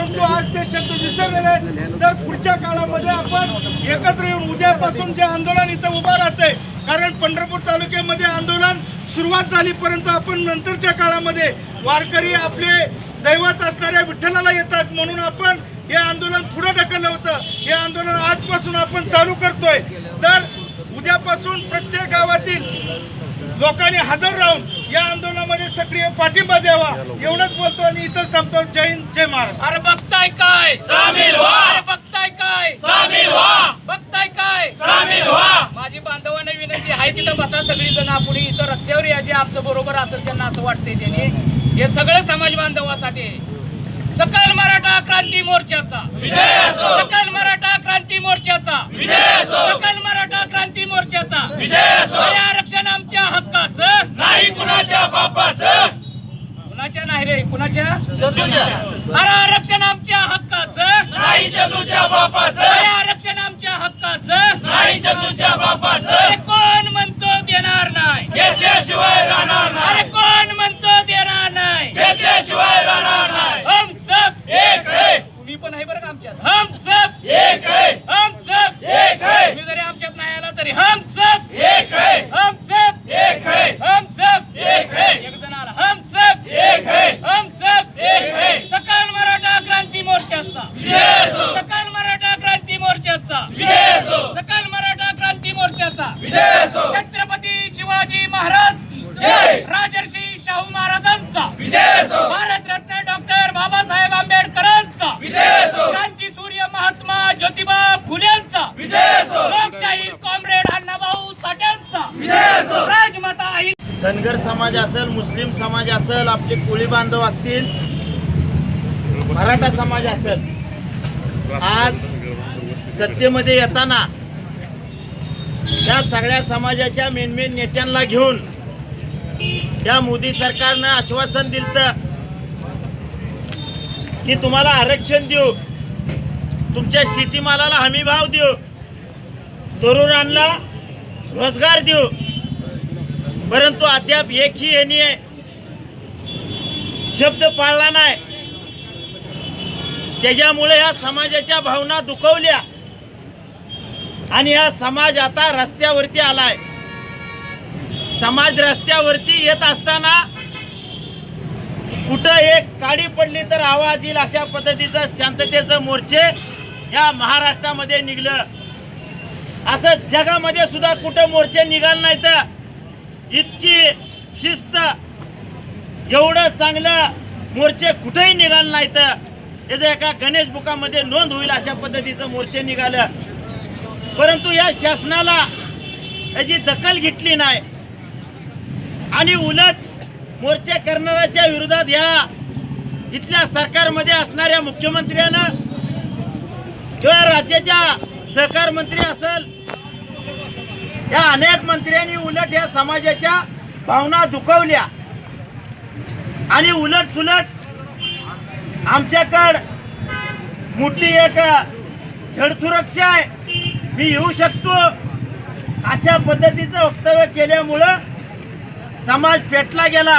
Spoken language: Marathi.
परंतु आज झालेलं आहे तर पुढच्या काळामध्ये आपण एकत्र येऊन उद्यापासून जे आंदोलन इथं उभं राहतंय कारण पंढरपूर तालुक्यामध्ये आंदोलन सुरुवात झालीपर्यंत आपण नंतरच्या काळामध्ये वारकरी आपले दैवत असणाऱ्या विठ्ठलाला येतात म्हणून आपण हे आंदोलन पुढे ढकललं होतं. हे आंदोलन आजपासून आपण चालू करतोय. तर उद्यापासून प्रत्येक गावातील लोकांनी हजर राहून या आंदोलनामध्ये सक्रिय पाठिंबा द्यावा एवढंच बोलतो आणि इथंच थांबतो जय हिंद जय महाराष्ट्र अरे बघताय काय सामील व्हा. अरे बघताय काय सामील व्हा. बघताय काय सामील व्हा. माझी बांधवांना विनंती आहे तिथं बसा सगळी जण आपण इथं रस्त्यावर या जे आमचं बरोबर असेल त्यांना असं वाटतंय त्याने हे सगळं समाज बांधवासाठी. सकल मराठा क्रांती मोर्चाचा विजय असो. सकल मराठा क्रांती मोर्चाचा विजय असो. सकल मराठा क्रांती मोर्चाचा विजय असो. अरे आरक्षण आमच्या हक्काचं नाही कुणाच्या बापाचं कुणाच्या नाही रे कुणाच्या? अरे आरक्षण आमच्या हक्काचं. नाही चंदूच्या अरे बापाचं आरक्षण आमच्या हक्काचं. नाही चंदूच्या अरे बापाचं कोण म्हणतो देणार नाही? घेतल्याशिवाय राहणार अरे नाही कोण म्हणतो देणार नाही? घेतल्याशिवाय राहणार नाही. हम सब एक तुम्ही पण आहे बरं का आमच्यात? हम सब एक हम सब एक है. तुम्ही जरी आमच्यात नाही आला तरी हम सब एक है हम सब एक है हम सब एक है. एक जण आला हम सब एक है हम सब एक है. सकल मराठा क्रांती मोर्चाचा विजय असो. सकल मराठा क्रांती मोर्चाचा विजय असो. सकल मराठा क्रांती मोर्चाचा. विजय असो. छत्रपती शिवाजी महाराज की. जय. राजर्षी शाहू महाराजांचा. विजय असो. भारतरत्न डॉक्टर बाबासाहेब आंबेडकरांचा. विजय असो. क्रांती सूर्य महात्मा ज्योतिबा फुलेंचा विजय असो. लोकशाही कॉम्रेड अण्णाभाऊ साठ्यांचा विजय असो. राजमाता आई. धनगर समाज असेल मुस्लिम समाज असेल आपले कोळी बांधव असतील मराठा समाज असेल आज सत्तेमध्ये येताना या सगळ्या समाजाच्या मेन मेन नेत्यांना घेऊन या मोदी सरकारनं आश्वासन दिलं की तुम्हाला आरक्षण देऊ. तुमच्या शेतीमालाला हमी भाव देऊ. तरुणांना रोजगार देऊ. परंतु अद्याप एकही येणी शब्द पाळला नाही. त्याच्यामुळे ह्या समाजाच्या भावना दुखवल्या. आणि हा समाज आता रस्त्यावरती आलाय. समाज रस्त्यावरती येत असताना कुठं एक काडी पडली तर आवाज येईल अशा पद्धतीचं शांततेचं मोर्चे या महाराष्ट्रामध्ये निघलं. असं जगामध्ये सुद्धा कुठं मोर्चे निघाल नाही तर इतकी शिस्त एवढं चांगलं मोर्चे कुठेही निघाल नाही तर त्याचं एका गणेश बुकामध्ये नोंद होईल अशा पद्धतीचं मोर्चे निघालं. परंतु या शासनाला याची दखल घेतली नाही. आणि उलट मोर्चा करणाऱ्याच्या विरोधात या इथल्या सरकारमध्ये असणाऱ्या मुख्यमंत्र्यानं किंवा राज्याच्या सहकार मंत्री असेल या अनेक मंत्र्यांनी उलट या समाजाच्या भावना दुखवल्या. आणि उलट सुलट आमच्याकड मोठी एक झड सुरक्षा आहे. मी येऊ शकतो? अशा पद्धतीचं वक्तव्य केल्यामुळं समाज पेटला गेला.